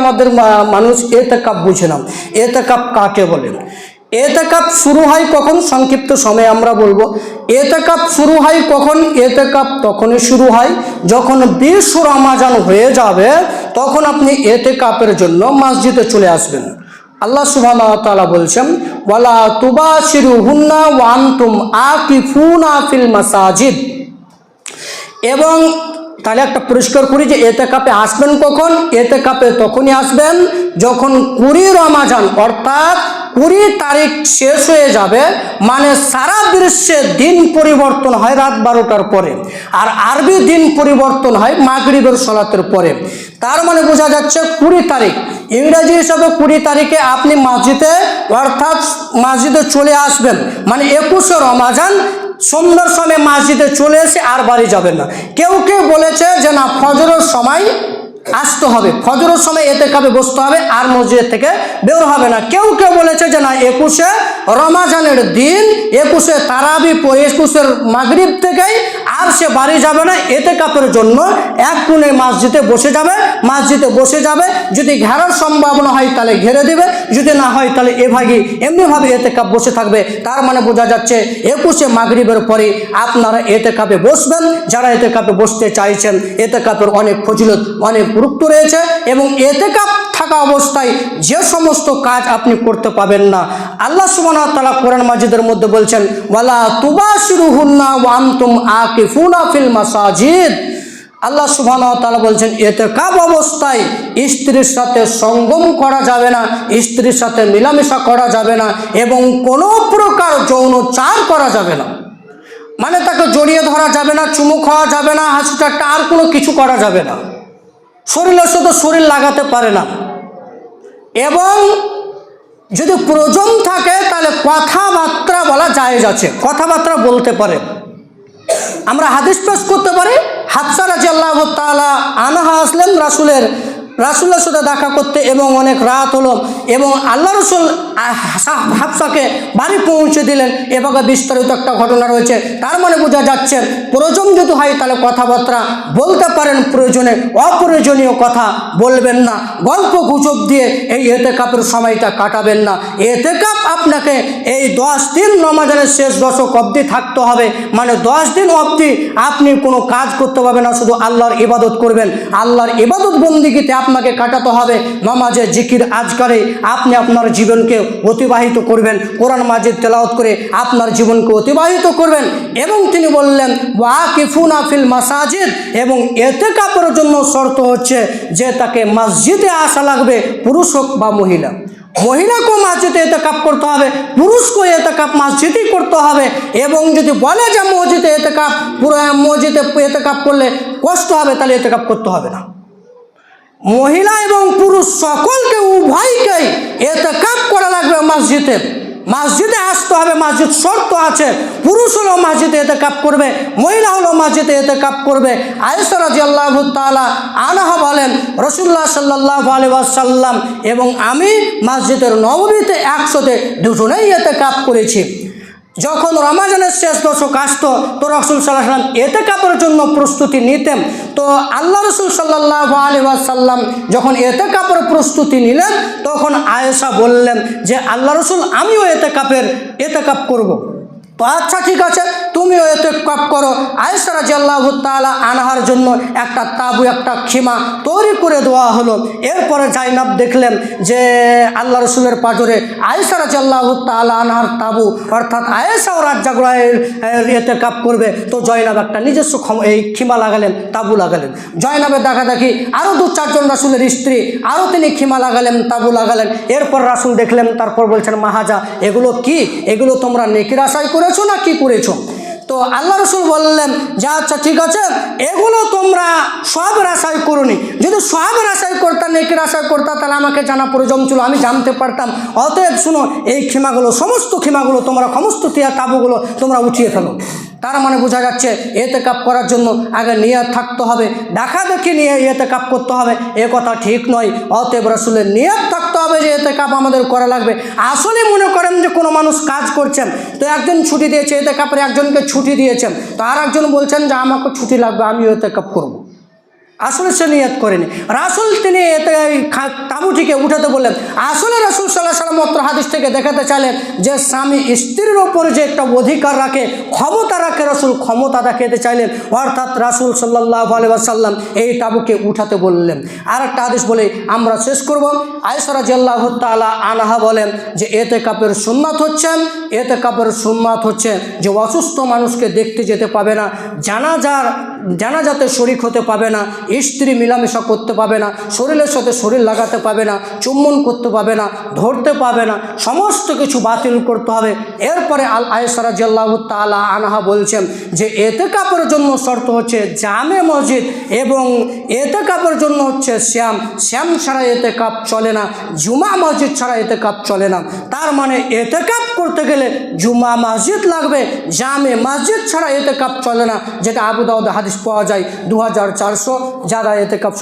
আমাদের মানুষ এতেকাপ বুঝে না। এতেকাপ কাকে বলেন এতেকাপ শুরু হয় কখন? সংক্ষিপ্ত সময়ে আমরা বলব। এতেকাপ শুরু হয় কখন? এতেকাপ তখনই শুরু হয় যখন বিশ রমাজান হয়ে যাবে, তখন আপনি এতেকাপের জন্য মসজিদে চলে আসবেন। আল্লাহ তাআলা বলছেন, ওয়ালা তুবা শিরু হুন্না ওয়ান্তুম আকিফুনা ফিল মাসাজিদ। এবং তাহলে একটা পরিষ্কার করি যে এতে কাপে আসবেন কখন? এতে কাপে তখনই আসবেন যখন কুড়ি রমাজান, অর্থাৎ কুড়ি তারিখ শেষ হয়ে যাবে মানে সারা বিশ্বে দিন পরিবর্তন হয় রাত বারোটার পরে, আর আরবি দিন পরিবর্তন হয় মাগরিবের সলাতের পরে। তার মানে বোঝা যাচ্ছে কুড়ি তারিখ। ইংরেজি হিসাবে কুড়ি তারিখে আপনি মসজিদে, অর্থাৎ মসজিদে চলে আসবেন। মানে একুশে রমাজান সন্ধ্যার সময় মসজিদে চলে এসে আর বাড়ি যাবেন না। কেউ কেউ বলেছে যে না, ফজরের সময় আসতে হবে। ফজরের সময় এতে কাপে বসতে হবে, আর মসজিদ থেকে বের হবে না। কেউ কেউ বলেছে যে না, একুশে রমাজানের দিন, একুশে তারাবি একুশের মাগরিব থেকেই আর সে বাড়ি যাবে না, এতে কাপের জন্য এক কোণে মসজিদে বসে যাবে। মসজিদে বসে যাবে, যদি ঘেরার সম্ভাবনা হয় তাহলে ঘেরে দিবে, যদি না হয় তাহলে এভাবেই এমনিভাবে এতে কাপ বসে থাকবে। তার মানে বোঝা যাচ্ছে একুশে মাগরিবের পরে আপনারা এতে কাপে বসবেন, যারা এতে কাপে বসতে চাইছেন, এতে কাপের অনেক ফজিলত, অনেক গুরুত্ব রয়েছে এবং এতে কাপ থাকা অবস্থায় যে সমস্ত কাজ আপনি করতে পাবেন না। আল্লাহ সুবহানাহু তাআলা কোরআন মাজিদের মধ্যে বলছেন, ওয়ালা তুবাশিরুহুন্না ওয়া আনতুম আকিফুনা ফিল মাসাজিদ। আল্লাহ তাআলা বলছেন এতে কাপ অবস্থায় স্ত্রীর সাথে সঙ্গম করা যাবে না, স্ত্রীর সাথে মিলামেশা করা যাবে না এবং কোনো প্রকার যৌন চার করা যাবে না। মানে তাকে জড়িয়ে ধরা যাবে না, চুমু খাওয়া যাবে না, হাসি ঠাট্টা, আর কোনো কিছু করা যাবে না। শরীরের সাথে শরীর লাগাতে পারে না। এবং যদি প্রয়োজন থাকে, তাহলে কথাবার্তা বলা যায় আছে। কথাবার্তা বলতে পারে। আমরা হাদিস পেশ করতে পারি, হাফসা রাজি আল্লাহ তালা আনাহা আসলেন রাসুলের রাসুলের সাথে দেখা করতে এবং অনেক রাত হলো এবং আল্লাহ রসুল হাফসাকে বাড়ি পৌঁছে দিলেন। এভাবে বিস্তারিত একটা ঘটনা রয়েছে। তার মানে বোঝা যাচ্ছে, প্রয়োজন যদি হয় তাহলে কথাবার্তা বলতে পারেন, প্রয়োজনে অপ্রয়োজনীয় কথা বলবেন না। গল্প গুজব দিয়ে এই এতে কাপের সময়টা কাটাবেন না। এতে কাপ আপনাকে এই দশ দিন নমাজানের শেষ দশক অবধি থাকতে হবে। মানে দশ দিন অবধি আপনি কোনো কাজ করতে পারবেন না, শুধু আল্লাহর ইবাদত করবেন। আল্লাহর ইবাদত বন্দিগিতে আপনাকে কাটাতে হবে। নমাজে জিকির আজকারে আপনি আপনার জীবনকে অতিবাহিত করবেন। কোরআন মাজিদ তেলাওয়াত করে আপনার জীবনকে অতিবাহিত করবেন। এবং তিনি বললেন, ওয়াকিফুনা ফিল মাসাজিদ। এবং এতে কাপের জন্য শর্ত হচ্ছে যে তাকে মসজিদে আসা লাগবে পুরুষ হোক বা মহিলা। মহিলাকেও মসজিদে এতে কাপ করতে হবে, পুরুষকেও এতে কাপ মসজিদেই করতে হবে। এবং যদি বলে যে মসজিদে এতে কাপ পুরো মসজিদে এতে কাপ করলে কষ্ট হবে, তাহলে এতে কাপ করতে হবে না। মহিলা এবং পুরুষ সকলকে উভয়কেই এতে কাপ করা লাগবে মসজিদে। মসজিদে আসতে হবে, মসজিদ শর্ত আছে। পুরুষ হলো মসজিদে এতে কাপ করবে, মহিলা হলো মসজিদে এতে কাপ করবে। আয়েসা রাজি আল্লাহ তালা আনাহা বলেন রসুল্লাহ সাল্লাহ আলিবাসাল্লাম এবং আমি মসজিদের নবমীতে একসাথে দুজনেই এতে কাপ করেছি। যখন রমাজানের শেষ দশক আসতো, তো রসুল সাল্লাহ এতে কাপের জন্য প্রস্তুতি নিতেন। তো আল্লাহ রসুল সাল্লাহ আলিবাসাল্লাম সাল্লাম যখন এতে কাপের প্রস্তুতি নিলেন, তখন আয়েশা বললেন যে, আল্লাহ রসুল, আমিও এতে কাপের, এতে কাপ করব। তো আচ্ছা ঠিক আছে। তুমিও এতে কাপ করো। আয়েশা রাজি আল্লাহ তালা আনহার জন্য একটা তাবু, একটা খিমা তৈরি করে দেওয়া হলো। এরপরে জাইনাব দেখলেন যে আল্লাহ রসুলের পাজরে আয়েশা রাজি আল্লাহ তালা আনহার তাবু, অর্থাৎ আয়েশাও রাজ্জাগুড়ায় এতে কাপ করবে। তো জয়নাব একটা নিজস্ব ক্ষম- এই খিমা লাগালেন, তাবু লাগালেন। জয়নাবের দেখা দেখি আরও দু চারজন রাসুলের স্ত্রী আরও তিনি খিমা লাগালেন, তাবু লাগালেন। এরপর রাসুল দেখলেন, তারপর বলছেন মাহাজা এগুলো কি? এগুলো তোমরা নেকির আশায় করেছ না কি করেছ? তো আল্লাহ রসুল বললেন, যা আচ্ছা ঠিক আছে, এগুলো তোমরা সব রাসায় করুনি। যদি সব রাসায় করতাম একে রাসায় করতাম তাহলে আমাকে জানা প্রয়োজন ছিল, আমি জানতে পারতাম। অতএব শুনো, এই ক্ষেমাগুলো, সমস্ত ক্ষেমাগুলো, তোমরা সমস্ত তিয়া তাবুগুলো তোমরা উঠিয়ে ফেলো। তার মানে বোঝা যাচ্ছে এতে কাপ করার জন্য আগে নিয়াত থাকতে হবে, দেখা দেখি নিয়ে এতে কাপ করতে হবে। এ কথা ঠিক নয়, অতএব রাসুলের নিয়াত থাকতে হবে যে এতে কাপ আমাদের করা লাগবে। আসলে মনে করেন যে কোনো মানুষ কাজ করছেন, তো একজন ছুটি দিয়েছে এতে কাপের একজনকে ছুটি দিয়েছেন, তো আর একজন বলছেন যে আমাকে ছুটি লাগবে আমি এতে কাপ করব। আসলে সে নিয়ত করেনি। রাসুল তিনি এতে এই তাঁবুটিকে উঠাতে বললেন, আসলে রাসুল সাল্লাহ সাল্লাম মত্র হাদিস থেকে দেখাতে চাইলেন যে স্বামী স্ত্রীর ওপরে যে একটা অধিকার রাখে, ক্ষমতা রাখে, রাসুল ক্ষমতা দেখাতে চাইলেন। অর্থাৎ রাসুল সাল্লাহ আলিবাসাল্লাম এই তাঁবুকে উঠাতে বললেন। আর একটা হাদিস বলে, আমরা শেষ করব। আয়সরা জাল্লাহ তালা আনহা বলেন যে, এতে কাপের সুন্নাত হচ্ছেন এতে কাপের সুন্নাত হচ্ছে যে, অসুস্থ মানুষকে দেখতে যেতে পাবে না। জানাজার জানাজাতে শরিক হতে পাবে না, স্ত্রী মিলামেশা করতে পাবে না, শরীরের সাথে শরীর লাগাতে পাবে না, চুম্বন করতে পাবে না, ধরতে পাবে না, সমস্ত কিছু বাতিল করতে হবে। এরপরে আল আয়সারা জাল্লাহ তালা আনহা বলছেন যে এতে কাপের জন্য শর্ত হচ্ছে জামে মসজিদ এবং এতে কাপের জন্য হচ্ছে শ্যাম। শ্যাম ছাড়া এতে কাপ চলে না, জুমা মসজিদ ছাড়া এতে কাপ চলে না। তার মানে এতে কাপ করতে গেলে জুমা মসজিদ লাগবে, জামে মসজিদ ছাড়া এতে কাপ চলে না, যেটা আবুদাউদ হাদিস পাওয়া যায় দু হাজার চারশো, যারা এতে কাপ